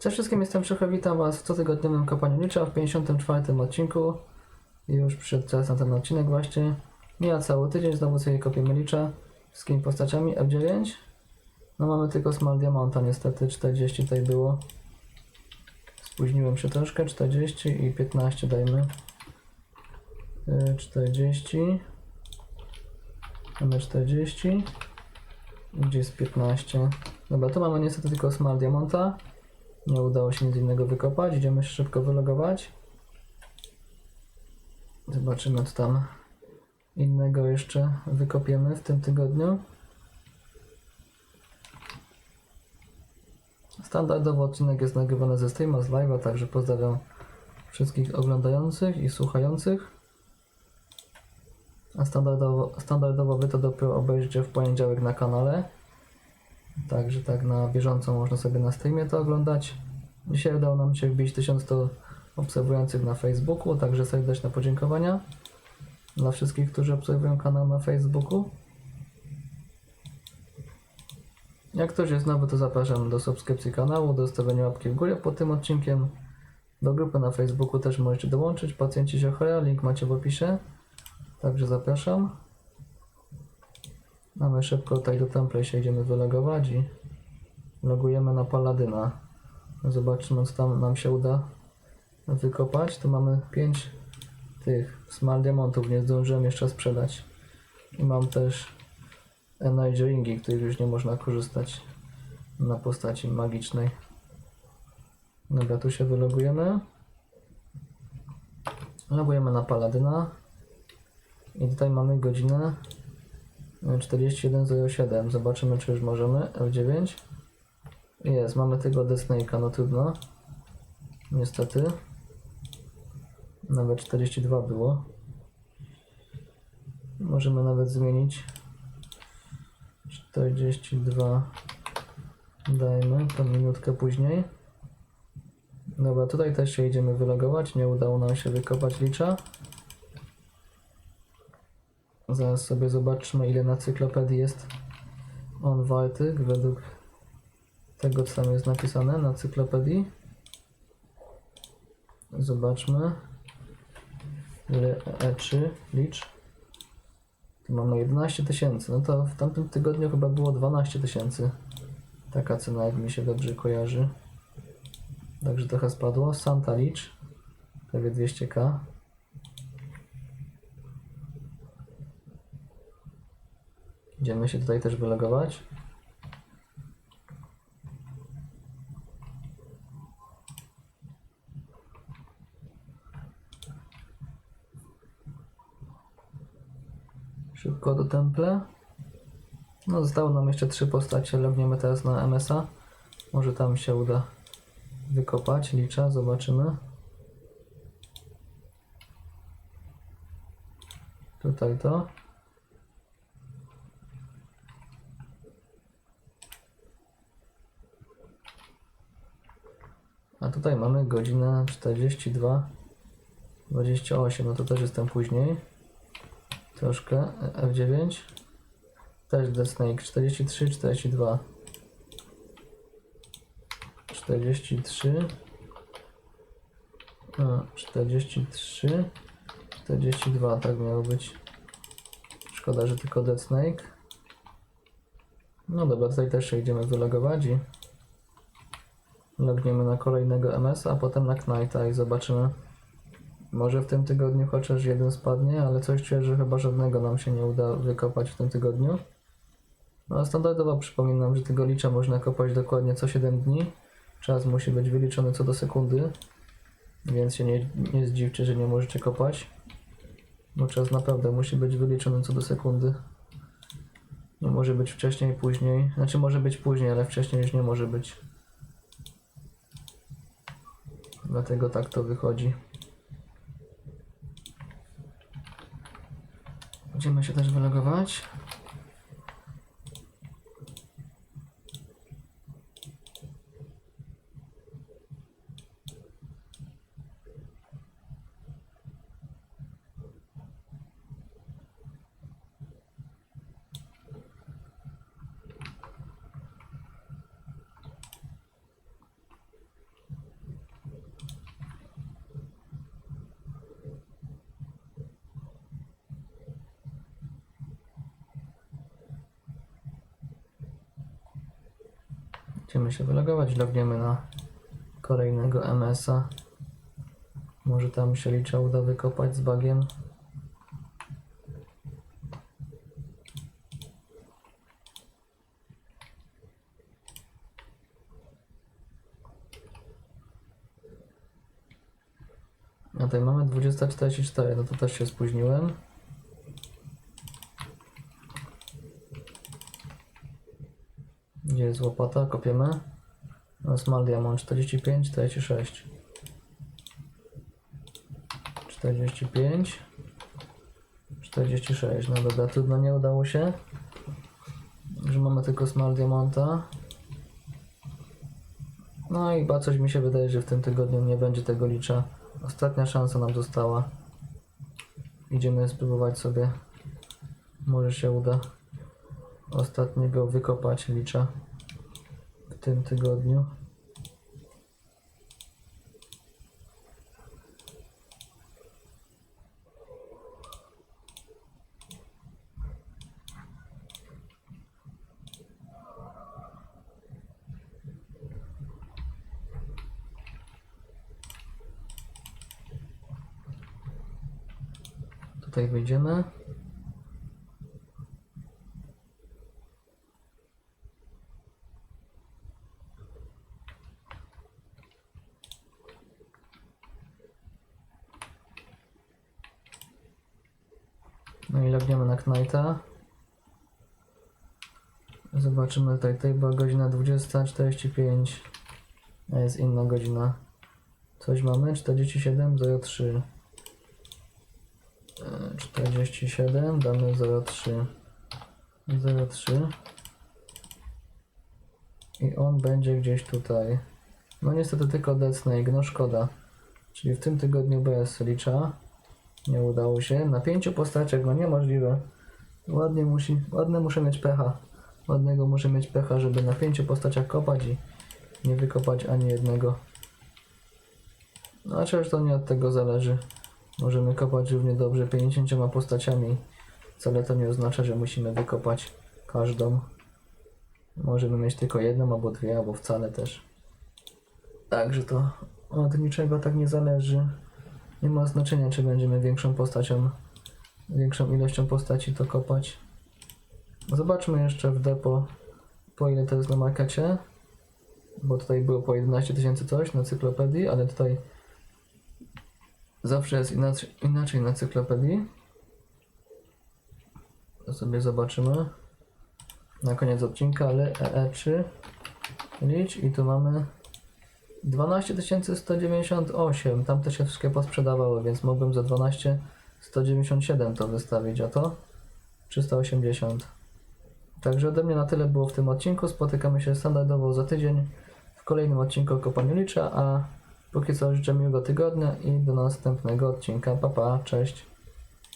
Cześć wszystkim, jestem Szycha, witam Was w cotygodniowym kopaniu licza w 54 odcinku. Już przyszedł czas na ten odcinek właśnie. Mija cały tydzień, znowu sobie kopiemy licza. Wszystkimi postaciami F9. No mamy tylko Small Diamanta niestety, 40 tutaj było. Spóźniłem się troszkę, 40 i 15 dajmy. Y, 40. Mamy 40. Gdzie jest 15? Dobra, tu mamy niestety tylko Small Diamanta. Nie udało się nic innego wykopać. Idziemy się szybko wylogować. Zobaczymy, co tam innego jeszcze wykopiemy w tym tygodniu. Standardowo odcinek jest nagrywany ze streama, z live'a, także pozdrawiam wszystkich oglądających i słuchających. A standardowo, standardowo wy to dopiero obejrzycie w poniedziałek na kanale. Także tak na bieżąco można sobie na streamie to oglądać. Dzisiaj udało nam się wbić 1100 obserwujących na Facebooku, także serdeczne podziękowania dla wszystkich, którzy obserwują kanał na Facebooku. Jak ktoś jest nowy, to zapraszam do subskrypcji kanału, do zostawienia łapki w górę pod tym odcinkiem. Do grupy na Facebooku też możecie dołączyć. Pacjenci Ziochoja, link macie w opisie. Także zapraszam. Mamy szybko tutaj do template się idziemy wylogować i logujemy na Paladyna. Zobaczymy co tam nam się uda wykopać. Tu mamy 5 tych small diamontów, nie zdążyłem jeszcze sprzedać. I mam też energy ringi, których już nie można korzystać na postaci magicznej. Dobra, tu się wylogujemy. Logujemy na Paladyna. I tutaj mamy godzinę 41.07. Zobaczymy, czy już możemy. F9. Jest, mamy tego Desnake'a, no trudno. Niestety. Nawet 42 było. Możemy nawet zmienić. 42 dajmy, to minutkę później. Dobra, tutaj też się idziemy wylogować. Nie udało nam się wykopać licza. Zaraz sobie zobaczymy, ile na cyklopedii jest on warty według tego, co tam jest napisane na cyklopedii. Zobaczmy. Ile E3 licz. Tu mamy 11 tysięcy. No to w tamtym tygodniu chyba było 12 tysięcy. Taka cena, jak mi się dobrze kojarzy. Także trochę spadło. Santa licz. Prawie 200k. Idziemy się tutaj też wylogować. Szybko do temple. No zostało nam jeszcze trzy postacie. Logniemy teraz na MSA. Może tam się uda wykopać. Licza, zobaczymy. Tutaj to. A tutaj mamy godzinę 42 28, no to też jestem później. Troszkę. F9. Też The Snake 43, 42. 43. A, 43. 42, tak miało być. Szkoda, że tylko Dead Snake. No dobra, tutaj też się idziemy wylogować i logniemy na kolejnego MS, a potem na Knighta i zobaczymy. Może w tym tygodniu chociaż jeden spadnie, ale coś czuję, że chyba żadnego nam się nie uda wykopać w tym tygodniu. No standardowo przypominam, że tego licza można kopać dokładnie co 7 dni. Czas musi być wyliczony co do sekundy, więc się nie, nie zdziwcie, że nie możecie kopać. Bo czas naprawdę musi być wyliczony co do sekundy. Nie może być wcześniej, później. Znaczy może być później, ale wcześniej już nie może być. Dlatego tak to wychodzi. Będziemy się też wylogować. Chcemy się wylogować, logniemy na kolejnego MS-a. Może tam się licza uda wykopać z bagiem. A tutaj mamy 20.44, no to też się spóźniłem. Gdzie jest łopata? Kopiemy. Small Diamond 45, 46. 45. 46. No dobra, trudno nie udało się. Że mamy tylko Small Diamanta. No i chyba coś mi się wydaje, że w tym tygodniu nie będzie tego licza. Ostatnia szansa nam została. Idziemy spróbować sobie. Może się uda ostatniego wykopać licza w tym tygodniu. Tutaj wyjdziemy. No i logniemy na Knighta. Zobaczymy tutaj, tutaj była godzina 20.45. A jest inna godzina. Coś mamy? 47.03. E, 47, damy 03. 03. I on będzie gdzieś tutaj. No niestety tylko Dead Snake, no szkoda. Czyli w tym tygodniu bez licza. Nie udało się. Na pięciu postaciach, no niemożliwe. Ładnie musi, ładne muszę mieć pecha. Ładnego muszę mieć pecha, żeby na pięciu postaciach kopać i nie wykopać ani jednego. No przecież to nie od tego zależy. Możemy kopać równie dobrze 50 postaciami. Wcale to nie oznacza, że musimy wykopać każdą. Możemy mieć tylko jedną albo dwie, albo wcale też. Także to od niczego tak nie zależy. Nie ma znaczenia, czy będziemy większą postacią, większą ilością postaci to kopać. Zobaczmy jeszcze w depo, po ile to jest na markecie. Bo tutaj było po 11 tysięcy coś na cyklopedii, ale tutaj zawsze jest inaczej, inaczej na cyklopedii. To sobie zobaczymy. Na koniec odcinka, ale EE3 licz i tu mamy 12 198. Tamte się wszystkie posprzedawały, więc mogłem za 12 197 to wystawić, a to 380. Także ode mnie na tyle było w tym odcinku. Spotykamy się standardowo za tydzień w kolejnym odcinku o kopaniu licza, a póki co życzę miłego tygodnia i do następnego odcinka. Pa, pa, cześć.